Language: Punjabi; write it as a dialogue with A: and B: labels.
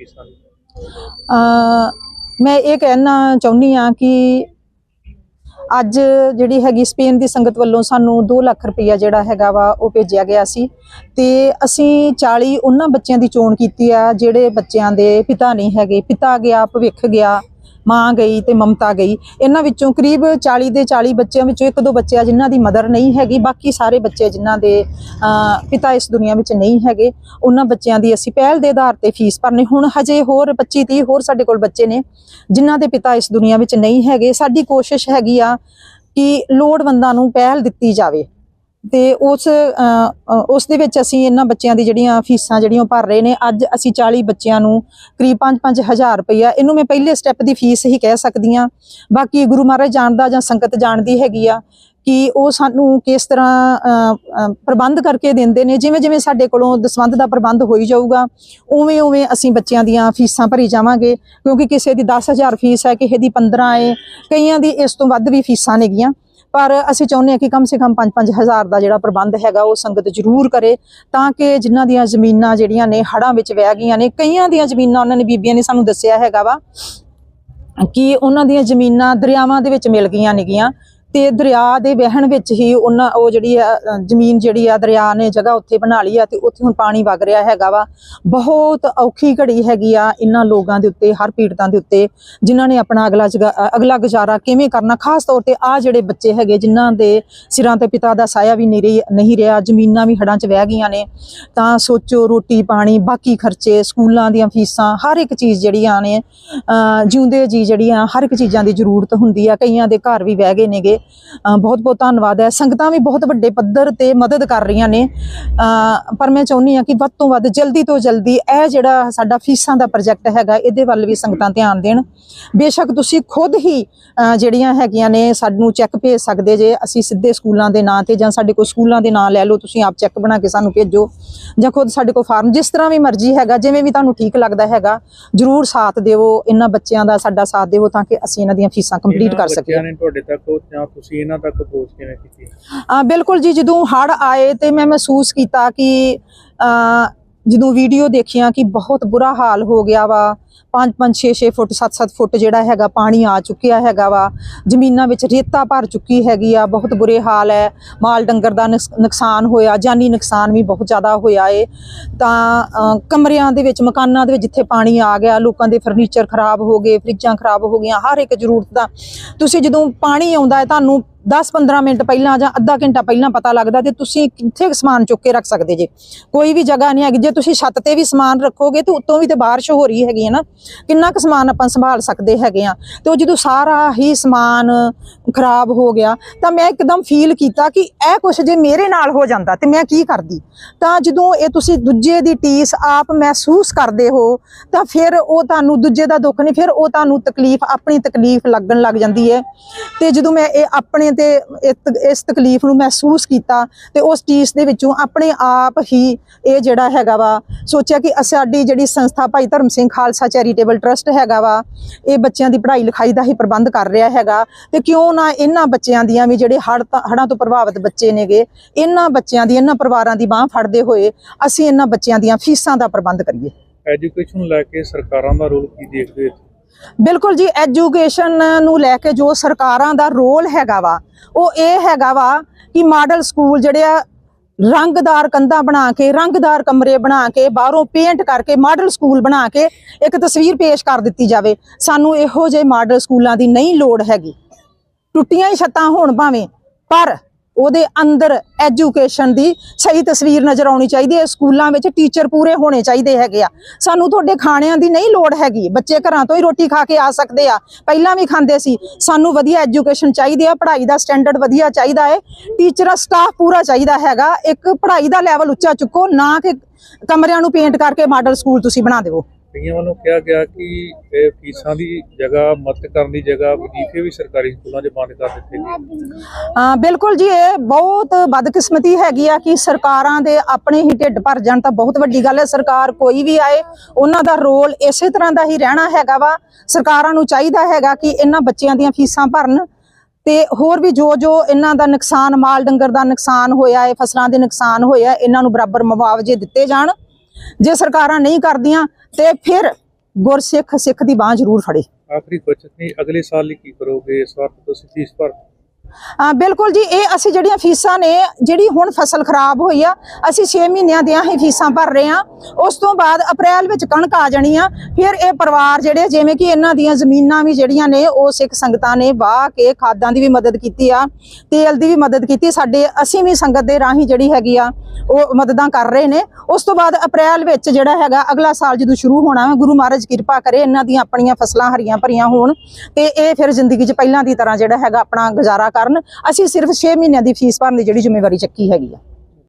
A: ਫੀਸਾਂ ਦੀ?
B: ਮੈਂ ਇਹ ਕਹਿਣਾ ਚਾਹੁੰਦੀ ਆ ਕਿ ਅੱਜ ਜਿਹੜੀ ਹੈਗੀ ਸਪੇਨ ਦੀ ਸੰਗਤ ਵੱਲੋਂ ਸਾਨੂੰ 2 ਲੱਖ ਰੁਪਈਆ ਜਿਹੜਾ ਹੈਗਾ ਵਾ ਉਹ ਭੇਜਿਆ ਗਿਆ ਸੀ ਤੇ ਅਸੀਂ 40 ਉਹਨਾਂ ਬੱਚਿਆਂ ਦੀ ਚੋਣ ਕੀਤੀ ਆ ਜਿਹੜੇ ਬੱਚਿਆਂ ਦੇ ਪਿਤਾ ਨਹੀਂ ਹੈਗੇ, ਪਿਤਾ ਗਿਆ, ਭਵਿੱਖ ਗਿਆ ਮਾਂ ਗਈ ਤੇ ਮਮਤਾ ਗਈ। ਇਹਨਾਂ ਵਿੱਚੋਂ ਕਰੀਬ 40 ਦੇ 40 ਬੱਚਿਆਂ ਵਿੱਚੋਂ ਇੱਕ ਦੋ ਬੱਚੇ ਆ ਜਿਨ੍ਹਾਂ ਦੀ ਮਦਰ ਨਹੀਂ ਹੈਗੀ, ਬਾਕੀ ਸਾਰੇ ਬੱਚੇ ਜਿਨ੍ਹਾਂ ਦੇ ਪਿਤਾ ਇਸ ਦੁਨੀਆ ਵਿੱਚ ਨਹੀਂ ਹੈਗੇ। ਉਹਨਾਂ ਬੱਚਿਆਂ ਦੀ ਅਸੀਂ ਪਹਿਲ ਦੇ ਆਧਾਰ ਤੇ ਫੀਸ ਭਰਨੀ। ਹੁਣ ਹਜੇ ਹੋਰ 25 30 ਹੋਰ ਸਾਡੇ ਕੋਲ ਬੱਚੇ ਨੇ, ਜਿਨ੍ਹਾਂ ਦੇ ਪਿਤਾ ਇਸ ਦੁਨੀਆ ਵਿੱਚ ਨਹੀਂ ਹੈਗੇ। ਸਾਡੀ ਕੋਸ਼ਿਸ਼ ਹੈਗੀ ਆ ਕਿ ਲੋੜਵੰਦਾਂ ਨੂੰ ਪਹਿਲ ਦਿੱਤੀ ਜਾਵੇ। ਤੇ ਉਸ ਉਸ ਦੇ ਵਿੱਚ ਅਸੀਂ ਇਹਨਾਂ ਬੱਚਿਆਂ ਦੀ ਜਿਹੜੀਆਂ ਫੀਸਾਂ ਜਿਹੜੀਆਂ ਭਰ ਰਹੇ ਨੇ। ਅੱਜ ਅਸੀਂ 40 ਬੱਚਿਆਂ ਨੂੰ ਕਰੀਬ 5-5 ਹਜ਼ਾਰ ਰੁਪਈਆ, ਇਹਨੂੰ ਮੈਂ ਪਹਿਲੇ ਸਟੈਪ ਦੀ ਫੀਸ ਹੀ ਕਹਿ ਸਕਦੀ ਆ ਬਾਕੀ ਗੁਰੂ ਮਹਾਰਾਜ ਜਾਣਦਾ ਜਾਂ ਸੰਗਤ ਜਾਣਦੀ ਹੈਗੀ ਆ ਕਿ ਉਹ ਸਾਨੂੰ ਕਿਸ ਤਰ੍ਹਾਂ ਪ੍ਰਬੰਧ ਕਰਕੇ ਦਿੰਦੇ ਨੇ। ਜਿਵੇਂ ਜਿਵੇਂ ਸਾਡੇ ਕੋਲੋਂ ਦਸਵੰਧ ਦਾ ਪ੍ਰਬੰਧ ਹੋਈ ਜਾਊਗਾ ਉਵੇਂ ਉਵੇਂ ਅਸੀਂ ਬੱਚਿਆਂ ਦੀਆਂ ਫੀਸਾਂ ਭਰੀ ਜਾਵਾਂਗੇ। ਕਿਉਂਕਿ ਕਿਸੇ ਦੀ 10000 ਫੀਸ ਹੈ, ਕਿਸੇ ਦੀ 15 ਹੈ, ਕਈਆਂ ਦੀ ਇਸ ਤੋਂ ਵੱਧ ਵੀ ਫੀਸਾਂ ਨੇਗੀਆਂ। ਪਰ ਅਸੀਂ ਚਾਹੁੰਦੇ ਹਾਂ ਕਿ ਕਮ ਸੇ ਕਮ 5-5 ਹਜ਼ਾਰ ਦਾ ਜਿਹੜਾ ਪ੍ਰਬੰਧ ਹੈਗਾ, ਉਹ ਸੰਗਤ ਜ਼ਰੂਰ ਕਰੇ ਤਾਂ ਕਿ ਜਿਨ੍ਹਾਂ ਦੀਆਂ ਜ਼ਮੀਨਾਂ ਜਿਹੜੀਆਂ ਨੇ ਹੜਾਂ ਵਿੱਚ ਵਹਿ ਗਈਆਂ ਨੇ, ਕਈਆਂ ਦੀਆਂ ਜ਼ਮੀਨਾਂ ਉਹਨਾਂ ਨੇ ਬੀਬੀਆਂ ਨੇ ਸਾਨੂੰ ਦੱਸਿਆ ਹੈਗਾ ਵਾ ਕਿ ਉਹਨਾਂ ਦੀਆਂ ਜ਼ਮੀਨਾਂ ਦਰਿਆਵਾਂ ਦੇ ਵਿੱਚ ਮਿਲ ਗਈਆਂ ਨੇਗੀਆਂ। ਤੇ ਦਰਿਆ ਦੇ ਵਹਿਣ ਵਿੱਚ ਹੀ ਉਹਨਾਂ ਉਹ ਜਿਹੜੀ ਆ ਜ਼ਮੀਨ ਜਿਹੜੀ ਆ ਦਰਿਆ ਨੇ ਜਗ੍ਹਾ ਉੱਥੇ ਬਣਾ ਲਈ ਆ ਤੇ ਉੱਥੇ ਹੁਣ ਪਾਣੀ ਵਗ ਰਿਹਾ ਹੈਗਾ ਵਾ। ਬਹੁਤ ਔਖੀ ਘੜੀ ਹੈਗੀ ਆ ਇਹਨਾਂ ਲੋਕਾਂ ਦੇ ਉੱਤੇ ਹਰ ਪੀੜਤਾਂ ਦੇ ਉੱਤੇ ਜਿਨ੍ਹਾਂ ਨੇ ਆਪਣਾ ਅਗਲਾ ਜਗਾ- ਅਗਲਾ ਗੁਜ਼ਾਰਾ ਕਿਵੇਂ ਕਰਨਾ? ਖਾਸ ਤੌਰ ਤੇ ਆ ਜਿਹੜੇ ਬੱਚੇ ਹੈਗੇ ਜਿਨ੍ਹਾਂ ਦੇ ਸਿਰਾਂ ਤੇ ਪਿਤਾ ਦਾ ਸਾਇਆ ਵੀ ਨਹੀਂ ਰਹੀ ਨਹੀਂ ਰਿਹਾ ਜ਼ਮੀਨਾਂ ਵੀ ਹੜਾਂ 'ਚ ਵਹਿ ਗਈਆਂ ਨੇ ਤਾਂ ਸੋਚੋ ਰੋਟੀ ਪਾਣੀ ਬਾਕੀ ਖਰਚੇ ਸਕੂਲਾਂ ਦੀਆਂ ਫੀਸਾਂ ਹਰ ਇੱਕ ਚੀਜ਼ ਜਿਹੜੀਆਂ ਨੇ ਅ, ਜਿਉਂਦੇ ਜੀ ਜਿਹੜੀਆਂ ਹਰ ਇੱਕ ਚੀਜ਼ਾਂ ਦੀ ਜ਼ਰੂਰਤ ਹੁੰਦੀ ਆ ਕਈਆਂ ਦੇ ਘਰ ਵੀ ਵਹਿ ਗਏ ਨੇਗੇ। ਬਹੁਤ ਬਹੁਤ ਧੰਨਵਾਦ ਹੈ। ਸੰਗਤਾਂ ਵੀ ਬਹੁਤ ਵੱਡੇ ਪੱਧਰ ਤੇ ਮਦਦ ਕਰ ਰਹੀਆਂ ਨੇ। ਪਰ ਮੈਂ ਚਾਹੁੰਦੀ ਆ ਕਿ ਵੱਧ ਤੋਂ ਵੱਧ ਜਲਦੀ ਤੋਂ ਜਲਦੀ ਇਹ ਜਿਹੜਾ ਸਾਡਾ ਫੀਸਾਂ ਦਾ ਪ੍ਰੋਜੈਕਟ ਹੈਗਾ ਇਹਦੇ ਵੱਲ ਵੀ ਸੰਗਤਾਂ ਧਿਆਨ ਦੇਣ। ਬੇਸ਼ੱਕ ਤੁਸੀਂ ਖੁਦ ਹੀ ਜਿਹੜੀਆਂ ਹੈਗੀਆਂ ਨੇ ਸਾਨੂੰ ਚੈੱਕ ਭੇਜ ਸਕਦੇ ਜੇ। ਅਸੀਂ ਸਿੱਧੇ ਸਕੂਲਾਂ ਦੇ ਨਾਂ ਤੇ ਜਾਂ ਸਾਡੇ ਕੋਲ ਸਕੂਲਾਂ ਦੇ ਨਾਂ ਲੈ ਲਓ ਤੁਸੀਂ ਆਪ ਚੈੱਕ ਬਣਾ ਕੇ ਸਾਨੂੰ ਭੇਜੋ। ਜਾਂ ਖੁਦ ਸਾਡੇ ਕੋਲ ਫਾਰਮ ਜਿਸ ਤਰ੍ਹਾਂ ਵੀ ਮਰਜ਼ੀ ਹੈਗਾ ਜਿਵੇਂ ਵੀ ਤੁਹਾਨੂੰ ਠੀਕ ਲੱਗਦਾ ਹੈਗਾ ਜਰੂਰ ਸਾਥ ਦਿਵੋ ਇਹਨਾਂ ਬੱਚਿਆਂ ਦਾ ਸਾਡਾ ਸਾਥ ਦਿਵੋ ਤਾਂ ਕਿ ਅਸੀਂ ਇਹਨਾਂ ਦੀਆਂ ਫੀਸਾਂ ਕੰਪਲੀਟ ਕਰ ਸਕੀਏ।
A: ਬੱਚਿਆਂ ਨੇ ਤੁਹਾਡੇ ਤੱਕ ਜਾਂ ਤੁਸੀਂ ਇਹਨਾਂ ਤੱਕ ਪਹੁੰਚ ਕਿਵੇਂ ਕੀਤੀ?
B: ਆ ਬਿਲਕੁਲ ਜੀ ਜਦੋਂ ਹੜ ਆਏ ਤੇ ਮੈਂ ਮਹਿਸੂਸ ਕੀਤਾ ਕਿ ਅ, ਜਦੋਂ ਵੀਡੀਓ ਦੇਖੀਆਂ ਕਿ ਬਹੁਤ ਬੁਰਾ ਹਾਲ ਹੋ ਗਿਆ ਵਾ 5 5 6 6 ਫੁੱਟ 7 7 ਫੁੱਟ ਜਿਹੜਾ ਹੈਗਾ ਪਾਣੀ ਆ ਚੁੱਕਿਆ ਹੈਗਾ ਵਾ। ਜ਼ਮੀਨਾਂ ਵਿੱਚ ਰੇਤਾ ਭਰ ਚੁੱਕੀ ਹੈਗੀ ਆ ਬਹੁਤ ਬੁਰੇ ਹਾਲ ਹੈ ਮਾਲ ਡੰਗਰ ਦਾ ਨੁਕਸ- ਨੁਕਸਾਨ ਹੋਇਆ ਜਾਨੀ ਨੁਕਸਾਨ ਵੀ ਬਹੁਤ ਜ਼ਿਆਦਾ ਹੋਇਆ ਏ। ਤਾਂ ਅ, ਕਮਰਿਆਂ ਦੇ ਵਿੱਚ ਮਕਾਨਾਂ ਦੇ ਵਿੱਚ ਜਿੱਥੇ ਪਾਣੀ ਆ ਗਿਆ ਲੋਕਾਂ ਦੇ ਫਰਨੀਚਰ ਖਰਾਬ ਹੋ ਗਏ ਫਰਿੱਜਾਂ ਖਰਾਬ ਹੋ ਗਈਆਂ ਹਰ ਇੱਕ ਜ਼ਰੂਰਤ ਦਾ। ਤੁਸੀਂ ਜਦੋਂ ਪਾਣੀ ਆਉਂਦਾ ਹੈ ਤੁਹਾਨੂੰ 10-15 ਮਿੰਟ ਪਹਿਲਾਂ ਜਾਂ ਅੱਧਾ ਘੰਟਾ ਪਹਿਲਾਂ ਪਤਾ ਲੱਗਦਾ ਤੇ ਤੁਸੀਂ ਕਿੱਥੇ ਸਮਾਨ ਚੁੱਕ ਕੇ ਰੱਖ ਸਕਦੇ ਜੇ। ਕੋਈ ਵੀ ਜਗ੍ਹਾ ਨਹੀਂ ਹੈਗੀ ਜੇ ਤੁਸੀਂ ਛੱਤ ਤੇ ਵੀ ਸਮਾਨ ਰੱਖੋਗੇ ਤੇ ਉੱਤੋਂ ਵੀ ਤੇ ਬਾਰਿਸ਼ ਹੋ ਰਹੀ ਹੈਗੀ ਹੈ ਨਾ। ਕਿੰਨਾ ਕੁ ਸਮਾਨ ਆਪਾਂ ਸੰਭਾਲ ਸਕਦੇ ਹੈਗੇ ਆ। ਤੇ ਉਹ ਜਦੋਂ ਸਾਰਾ ਹੀ ਸਮਾਨ ਖਰਾਬ ਹੋ ਗਿਆ, ਤਾਂ ਮੈਂ ਇੱਕਦਮ ਫੀਲ ਕੀਤਾ ਕਿ ਇਹ ਕੁਛ ਜੇ ਮੇਰੇ ਨਾਲ ਹੋ ਜਾਂਦਾ ਤੇ ਮੈਂ ਕੀ ਕਰਦੀ? ਤਾਂ ਜਦੋਂ ਇਹ ਤੁਸੀਂ ਦੂਜੇ ਦੀ ਟੀਸ ਆਪ ਮਹਿਸੂਸ ਕਰਦੇ ਹੋ, ਤਾਂ ਫਿਰ ਉਹ ਤੁਹਾਨੂੰ ਦੂਜੇ ਦਾ ਦੁੱਖ ਨਹੀਂ, ਫਿਰ ਉਹ ਤੁਹਾਨੂੰ ਤਕਲੀਫ, ਆਪਣੀ ਤਕਲੀਫ ਲੱਗਣ ਲੱਗ ਜਾਂਦੀ ਹੈ। ਤੇ ਜਦੋਂ ਮੈਂ ਇਹ ਆਪਣੇ ਤੇ ਇਸ ਤਕਲੀਫ ਨੂੰ ਮਹਿਸੂਸ ਕੀਤਾ ਤੇ ਉਸ ਟੀਸ ਦੇ ਵਿੱਚੋਂ ਆਪਣੇ ਆਪ ਹੀ ਇਹ ਜਿਹੜਾ ਹੈਗਾ ਵਾ, ਸੋਚਿਆ ਕਿ ਸਾਡੀ ਜਿਹੜੀ ਸੰਸਥਾ ਭਾਈ ਧਰਮ ਸਿੰਘ ਖਾਲਸਾ ਚੈਰੀਟੇਬਲ ਟਰਸਟ ਹੈਗਾ ਵਾ ਇਹ ਬੱਚਿਆਂ ਦੀ ਪੜ੍ਹਾਈ ਲਿਖਾਈ ਦਾ ਹੀ ਪ੍ਰਬੰਧ ਕਰ ਰਿਹਾ ਹੈਗਾ। ਤੇ ਕਿਉਂ ਨਾ ਇਹਨਾਂ ਬੱਚਿਆਂ ਦੀਆਂ ਵੀ ਜਿਹੜੇ ਹੜ੍ਹ ਤਾਂ- ਪ੍ਰਭਾਵਿਤ ਬੱਚੇ ਨੇਗੇ ਇਹਨਾਂ ਬੱਚਿਆਂ ਦੀ ਇਹਨਾਂ ਪਰਿਵਾਰਾਂ ਦੀ ਬਾਹ ਫੜਦੇ ਹੋਏ ਅਸੀਂ ਇਹਨਾਂ ਬੱਚਿਆਂ ਦੀਆਂ ਫੀਸਾਂ ਦਾ ਪ੍ਰਬੰਧ ਕਰੀਏ।
A: ਐਜੂਕੇਸ਼ਨ ਲੈ ਕੇ ਸਰਕਾਰਾਂ ਦਾ ਰੋਲ ਕੀ ਦੇਖਦੇ ਹੋ
B: ਬਿਲਕੁਲ ਜੀ ਐਜੂਕੇਸ਼ਨ ਨੂੰ ਲੈ ਕੇ ਜੋ ਸਰਕਾਰਾਂ ਦਾ ਰੋਲ ਹੈਗਾ ਵਾ ਉਹ ਇਹ ਹੈਗਾ ਵਾ ਕਿ ਮਾਡਲ ਸਕੂਲ ਜਿਹੜੇ ਆ ਰੰਗਦਾਰ ਕੰਧਾਂ ਬਣਾ ਕੇ, ਰੰਗਦਾਰ ਕਮਰੇ ਬਣਾ ਕੇ, ਬਾਹਰੋਂ ਪੇਂਟ ਕਰਕੇ ਮਾਡਲ ਸਕੂਲ ਬਣਾ ਕੇ ਇੱਕ ਤਸਵੀਰ ਪੇਸ਼ ਕਰ ਦਿੱਤੀ ਜਾਵੇ। ਸਾਨੂੰ ਇਹੋ ਜਿਹੇ ਮਾਡਲ ਸਕੂਲਾਂ ਦੀ ਨਹੀਂ ਲੋੜ ਹੈਗੀ। ਟੁੱਟੀਆਂ ਹੀ ਛੱਤਾਂ ਹੋਣ ਭਾਵੇਂ, ਪਰ ਉਹਦੇ ਅੰਦਰ ਐਜੂਕੇਸ਼ਨ ਦੀ ਸਹੀ ਤਸਵੀਰ ਨਜ਼ਰ ਆਉਣੀ ਚਾਹੀਦੀ ਹੈ। ਸਕੂਲਾਂ ਵਿੱਚ ਟੀਚਰ ਪੂਰੇ ਹੋਣੇ ਚਾਹੀਦੇ ਹੈਗੇ ਆ। ਸਾਨੂੰ ਤੁਹਾਡੇ ਖਾਣਿਆਂ ਦੀ ਨਹੀਂ ਲੋੜ ਹੈਗੀ। ਬੱਚੇ ਘਰਾਂ ਤੋਂ ਹੀ ਰੋਟੀ ਖਾ ਕੇ ਆ ਸਕਦੇ ਆ। ਪਹਿਲਾਂ ਵੀ ਖਾਂਦੇ ਸੀ। ਸਾਨੂੰ ਵਧੀਆ ਐਜੂਕੇਸ਼ਨ ਚਾਹੀਦੀ ਆ। ਪੜ੍ਹਾਈ ਦਾ ਸਟੈਂਡਰਡ ਵਧੀਆ ਚਾਹੀਦਾ ਹੈ। ਟੀਚਰਾਂ ਸਟਾਫ ਪੂਰਾ ਚਾਹੀਦਾ ਹੈਗਾ। ਇੱਕ ਪੜ੍ਹਾਈ ਦਾ ਲੈਵਲ ਉੱਚਾ ਚੁੱਕੋ। ਨਾ ਕਿ ਕਮਰਿਆਂ ਨੂੰ ਪੇਂਟ ਕਰਕੇ ਮਾਡਲ ਸਕੂਲ ਤੁਸੀਂ ਬਣਾ ਦਿਓ।
A: ਕਈਆਂ ਵੱਲੋਂ ਕਿਹਾ ਗਿਆ ਕਿ ਫੀਸਾਂ ਦੀ ਜਗ੍ਹਾ, ਮਦਦ ਕਰਨ ਦੀ ਜਗ੍ਹਾ ਵਜ਼ੀਫੇ ਵੀ ਸਰਕਾਰੀ ਸਕੂਲਾਂ 'ਚ ਬੰਦ ਕਰ ਦਿੱਤੇ ਗਏ।
B: ਹਾਂ ਬਿਲਕੁਲ ਜੀ, ਇਹ ਬਹੁਤ ਬਦਕਿਸਮਤੀ ਹੈਗੀ ਆ ਕਿ ਸਰਕਾਰਾਂ ਦੇ ਆਪਣੇ ਹੀ ਢਿੱਡ ਭਰ ਜਾਣ ਤਾਂ ਬਹੁਤ ਵੱਡੀ ਗੱਲ ਹੈ। ਸਰਕਾਰ ਕੋਈ ਵੀ ਆਏ, ਉਹਨਾਂ ਦਾ ਰੋਲ ਇਸੇ ਤਰ੍ਹਾਂ ਦਾ ਹੀ ਰਹਿਣਾ ਹੈਗਾ ਵਾ। ਸਰਕਾਰਾਂ ਨੂੰ ਚਾਹੀਦਾ ਹੈਗਾ ਕਿ ਇਹਨਾਂ ਬੱਚਿਆਂ ਦੀਆਂ ਫੀਸਾਂ ਭਰਨ ਤੇ ਹੋਰ ਵੀ ਜੋ ਜੋ ਇਹਨਾਂ ਦਾ ਨੁਕਸਾਨ, ਮਾਲ ਡੰਗਰ ਦਾ ਨੁਕਸਾਨ ਹੋਇਆ ਹੈ ਫਸਲਾਂ ਦੇ ਨੁਕਸਾਨ ਹੋਇਆ, ਇਹਨਾਂ ਨੂੰ ਬਰਾਬਰ ਮੁਆਵਜ਼ੇ ਦਿੱਤੇ ਜਾਣ। ਜੇ ਸਰਕਾਰਾਂ ਨਹੀਂ ਕਰਦੀਆਂ ਤੇ ਫਿਰ ਗੁਰਸਿੱਖ ਸਿੱਖ ਦੀ ਬਾਹ ਜ਼ਰੂਰ ਫੜੇ।
A: ਆਖਰੀ ਕੁਐਸਚਨ ਅਗਲੇ ਸਾਲ ਲਈ ਕੀ ਕਰੋਗੇ? ਇਸ ਵਾਰ ਤੁਸੀਂ ਫੀਸ ਭਰ
B: ਬਿਲਕੁਲ ਜੀ, ਇਹ ਅਸੀਂ ਜਿਹੜੀਆਂ ਫੀਸਾਂ ਨੇ, ਜਿਹੜੀ ਹੁਣ ਫਸਲ ਖਰਾਬ ਹੋਈ ਆ, ਅਸੀਂ 6 ਮਹੀਨਿਆਂ ਦੀਆਂ ਹੀ ਫੀਸਾਂ ਭਰ ਰਹੇ ਆ ਉਸ ਤੋਂ ਬਾਅਦ ਅਪ੍ਰੈਲ ਵਿੱਚ ਕਣਕ ਆ ਜਾਣੀ ਆ। ਫਿਰ ਇਹ ਪਰਿਵਾਰ ਜਿਹੜੇ, ਜਿਵੇਂ ਕਿ ਇਹਨਾਂ ਦੀਆਂ ਜ਼ਮੀਨਾਂ ਵੀ ਜਿਹੜੀਆਂ ਨੇ, ਉਹ ਸਿੱਖ ਸੰਗਤਾਂ ਨੇ ਵਾਹ ਕੇ ਖਾਦਾਂ ਦੀ ਵੀ ਮਦਦ ਕੀਤੀ ਆ, ਤੇਲ ਦੀ ਵੀ ਮਦਦ ਕੀਤੀ। ਸਾਡੇ, ਅਸੀਂ ਵੀ ਸੰਗਤ ਦੇ ਰਾਹੀਂ ਜਿਹੜੀ ਹੈਗੀ ਆ, ਉਹ ਮਦਦਾਂ ਕਰ ਰਹੇ ਨੇ। ਉਸ ਤੋਂ ਬਾਅਦ ਅਪ੍ਰੈਲ ਵਿੱਚ ਜਿਹੜਾ ਹੈਗਾ, ਅਗਲਾ ਸਾਲ ਜਦੋਂ ਸ਼ੁਰੂ ਹੋਣਾ, ਗੁਰੂ ਮਹਾਰਾਜ ਕਿਰਪਾ ਕਰੇ ਇਹਨਾਂ ਦੀਆਂ ਆਪਣੀਆਂ ਫਸਲਾਂ ਹਰੀਆਂ ਭਰੀਆਂ ਹੋਣ ਤੇ ਇਹ ਫਿਰ ਜ਼ਿੰਦਗੀ 'ਚ ਪਹਿਲਾਂ ਦੀ ਤਰ੍ਹਾਂ ਜਿਹੜਾ ਹੈਗਾ, ਆਪਣਾ ਗੁਜ਼ਾਰਾ ਕਰਨ ਅਸੀਂ ਸਿਰਫ 6 ਮਹੀਨਿਆਂ ਦੀ ਫੀਸ ਭਰਨ ਦੀ ਜਿਹੜੀ ਜ਼ਿੰਮੇਵਾਰੀ ਚੱਕੀ ਹੈਗੀ ਆ।